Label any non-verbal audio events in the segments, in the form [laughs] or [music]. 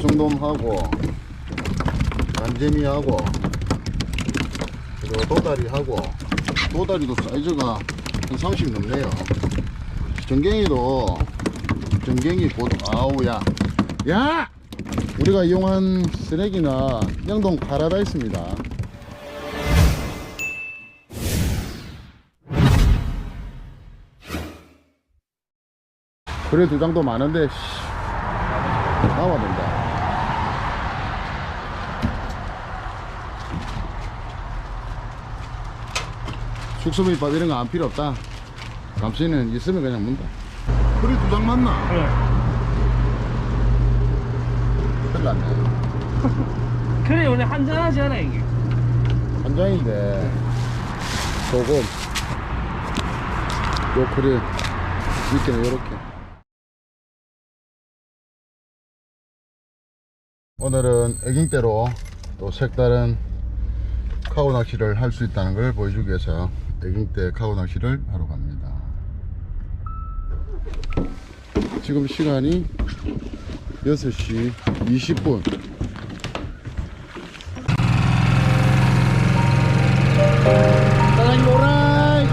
청돔하고 간재미하고 그리고 도다리하고 도다리도 사이즈가 한 30 넘네요. 전갱이도 전갱이 보 아우야. 야! 우리가 이용한 쓰레기나 영동 파라다이스입니다. 그래 두 장도 많은데 씨, 나와야 된다 숙소비밥 이런 거 안 필요 없다. 감시는 있으면 그냥 문다. 그래 두장 맞나? 네. 큰일 났네. [laughs] 그래 원래 한잔하지 않아 이게? 한 장인데. 소금. 요 그래 밑에는 요렇게. 오늘은 애깅대로 또 색다른 카고 낚시를 할 수 있다는 걸 보여주기 위해서 애깅대 카고 낚시를 하러 갑니다. 지금 시간이 6시 20분. 사장님 오라이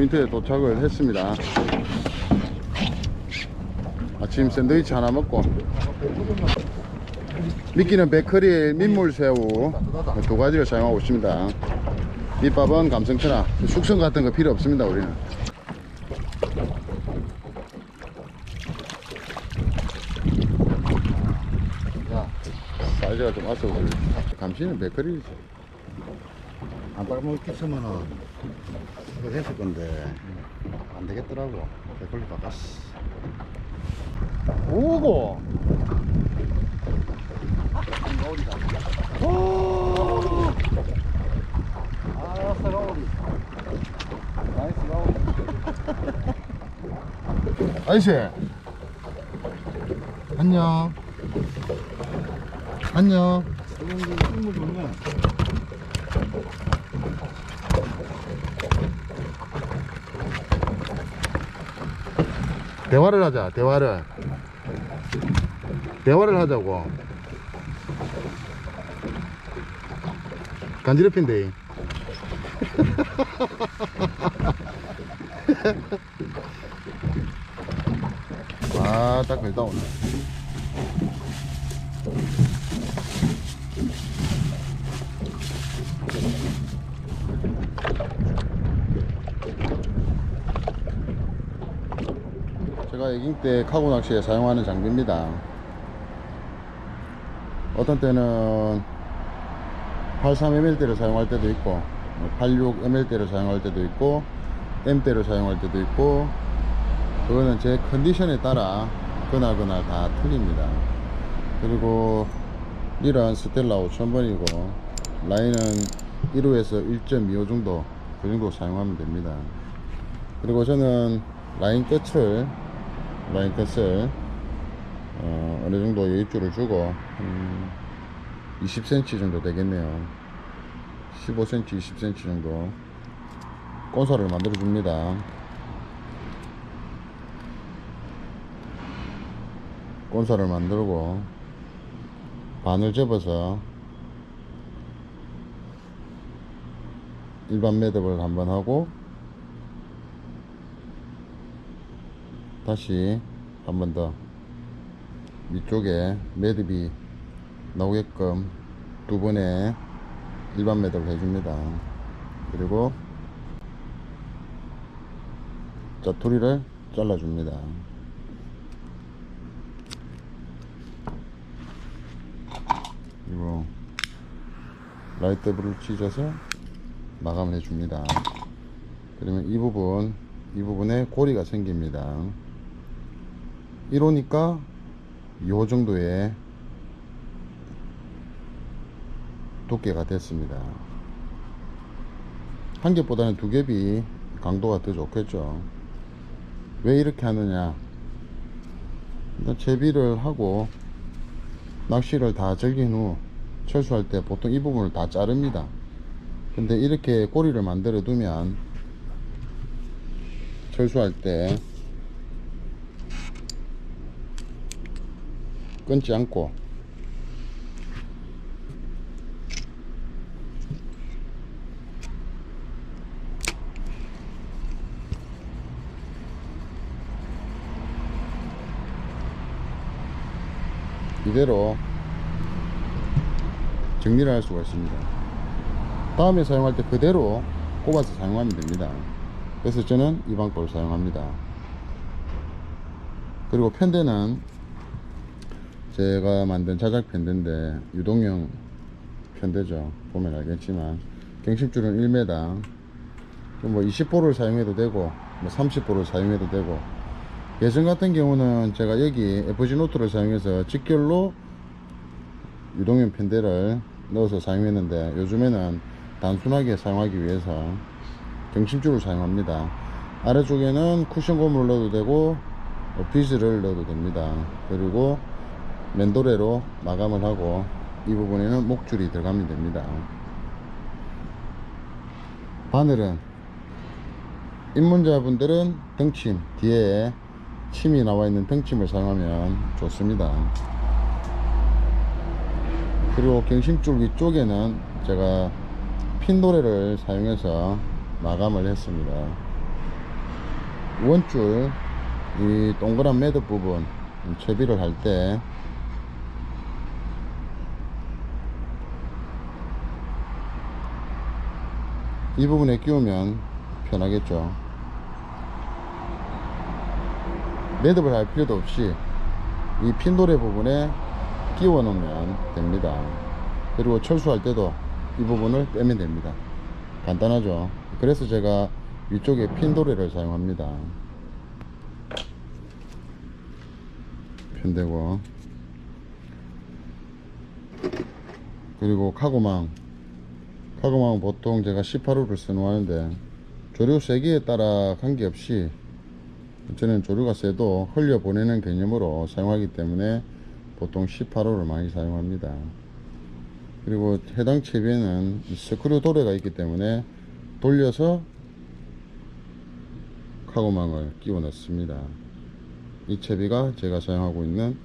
포인트에 도착을 했습니다. 아침 샌드위치 하나 먹고 미끼는 베커리 민물새우 두 가지를 사용하고 있습니다. 밑밥은 감성천하 숙성 같은 거 필요 없습니다 우리는 야 사이즈가 좀 우리 감시는 베커리지 안 빨먹겠으면은 이거 했을 건데 안 되겠더라고. 백걸리 바꿨어. 오고! 아이씨 안녕. 안녕 대화를 하자 대화를. 대화를 하자고. 간지럽힌데. [laughs] 아딱 걸다 오네 제가 애깅 때 카고 낚시에 사용하는 장비입니다. 어떤 때는 83ml대를 사용할 때도 있고 86ml대를 사용할 때도 있고 M대를 사용할 때도 있고 그거는 제 컨디션에 따라 그날그날 다 틀립니다. 그리고 릴은 스텔라 5000번이고 라인은 1호에서 1.25 정도 그 정도 사용하면 됩니다. 그리고 저는 라인 끝을 라인 끝을 어, 어느 정도 여입줄을 주고 음, 20cm 정도 되겠네요. 15cm 20cm 정도 꼰사를 만들어 줍니다. 꼰사를 만들고 반을 접어서 일반 매듭을 한번 하고 다시 한 번 더 위쪽에 매듭이 나오게끔 두 번의 일반 매듭을 해줍니다. 그리고 짜투리를 잘라줍니다. 그리고 라이트 불을 찢어서 마감을 해줍니다. 그러면 이 부분, 이 부분에 고리가 생깁니다. 이러니까 요 정도의 두께가 됐습니다. 한 겹보다는 두 겹이 강도가 더 좋겠죠. 왜 이렇게 하느냐? 일단 채비를 하고 낚시를 다 즐긴 후 철수할 때 보통 이 부분을 다 자릅니다. 근데 이렇게 꼬리를 만들어 두면 철수할 때 끊지 않고 이대로 정리를 할 수가 있습니다. 다음에 사용할 때 그대로 꼽아서 사용하면 됩니다. 그래서 저는 이 방법을 사용합니다. 그리고 편대는 제가 만든 자작 편대인데 유동형 편대죠. 보면 알겠지만 경심줄은 1m 뭐 20보를 사용해도 되고 뭐 30보를 사용해도 되고 예전 같은 경우는 제가 여기 FG 노트를 사용해서 직결로 유동형 편대를 넣어서 사용했는데 요즘에는 단순하게 사용하기 위해서 경심줄을 사용합니다. 아래쪽에는 쿠션 고무를 넣어도 되고 어, 비즈를 넣어도 됩니다. 그리고 맨도레로 마감을 하고 이 부분에는 목줄이 들어가면 됩니다. 바늘은 입문자분들은 등침 뒤에 침이 나와 있는 등침을 사용하면 좋습니다. 그리고 경심줄 위쪽에는 제가 핀도레를 사용해서 마감을 했습니다. 원줄 이 동그란 매듭 부분 채비를 할 때 이 부분에 끼우면 편하겠죠. 매듭을 할 필요도 없이 이 핀도레 부분에 끼워 놓으면 됩니다. 그리고 철수할 때도 이 부분을 빼면 됩니다. 간단하죠. 그래서 제가 위쪽에 핀도레를 사용합니다. 편대고 그리고 카고망 카고망은 보통 제가 18호를 선호하는데 조류 세기에 따라 관계없이 저는 조류가 세도 흘려 보내는 개념으로 사용하기 때문에 보통 18호를 많이 사용합니다. 그리고 해당 채비에는 스크류 도레가 있기 때문에 돌려서 카고망을 끼워 넣습니다. 이 채비가 제가 사용하고 있는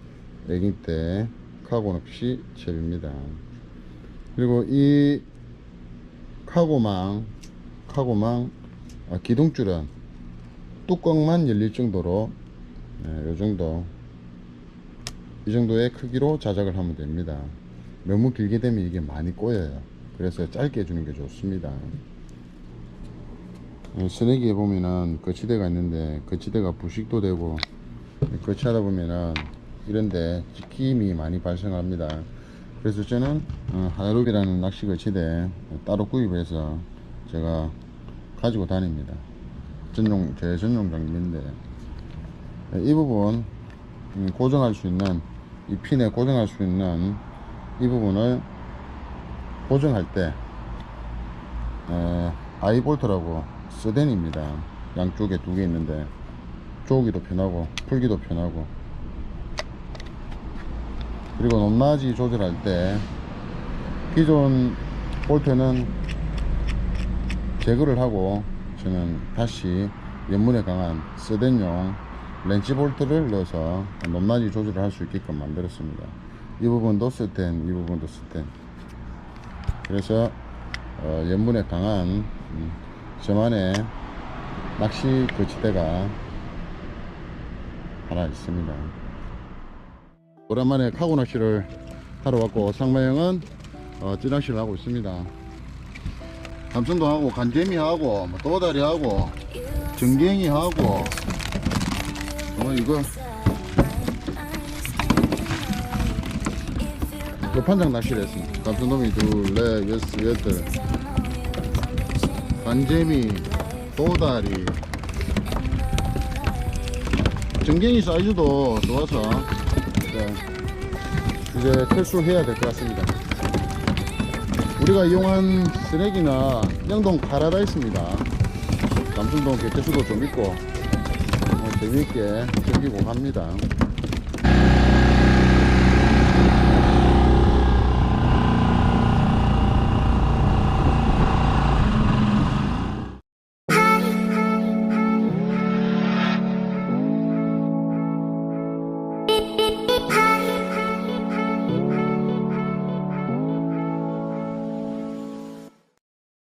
애깅대 카고 낚시 채비입니다. 그리고 이 카고망, 카고망 아, 기둥줄은 뚜껑만 열릴 정도로 네, 요 정도 이 정도의 크기로 자작을 하면 됩니다. 너무 길게 되면 이게 많이 꼬여요. 그래서 짧게 해주는 게 좋습니다. 어, 쓰레기에 보면은 거치대가 있는데 거치대가 부식도 되고 거치하다 보면은 이런데 지킴이 많이 발생합니다. 그래서 저는 어, 하나룩이라는 낚시 거치대 따로 구입해서 제가 가지고 다닙니다. 전용 제 전용 장비인데 이 부분 음, 고정할 수 있는 이 핀에 고정할 수 있는 이 부분을 고정할 때 에, 아이볼트라고 스댄입니다. 양쪽에 두 개 있는데 조기도 편하고 풀기도 편하고 그리고 높낮이 조절할 때 기존 볼트는 제거를 하고 저는 다시 연문에 강한 스댄용 렌치 볼트를 넣어서 높낮이 조절을 할 수 있게끔 만들었습니다. 이 부분도 스텐, 이 부분도 스텐. 그래서 어, 연문에 강한 음, 저만의 낚시 거치대가 하나 있습니다. 오랜만에 카고 낚시를 하러 왔고 상마형은 어, 찌낚시를 하고 있습니다. 감성도 하고 간재미 하고 뭐 도다리 하고 정갱이 하고 어 이거 그 끝판장 낚시를 했습니다. 감수놈이 둘, 넷, 여섯, 여덟. 간재미, 도다리. 정갱이 사이즈도 좋아서 네, 이제 철수해야 될 것 같습니다. 우리가 이용한 쓰레기나 영동 파라다이스입니다. 남순동 개체수도 좀 있고 어, 재미있게 즐기고 갑니다.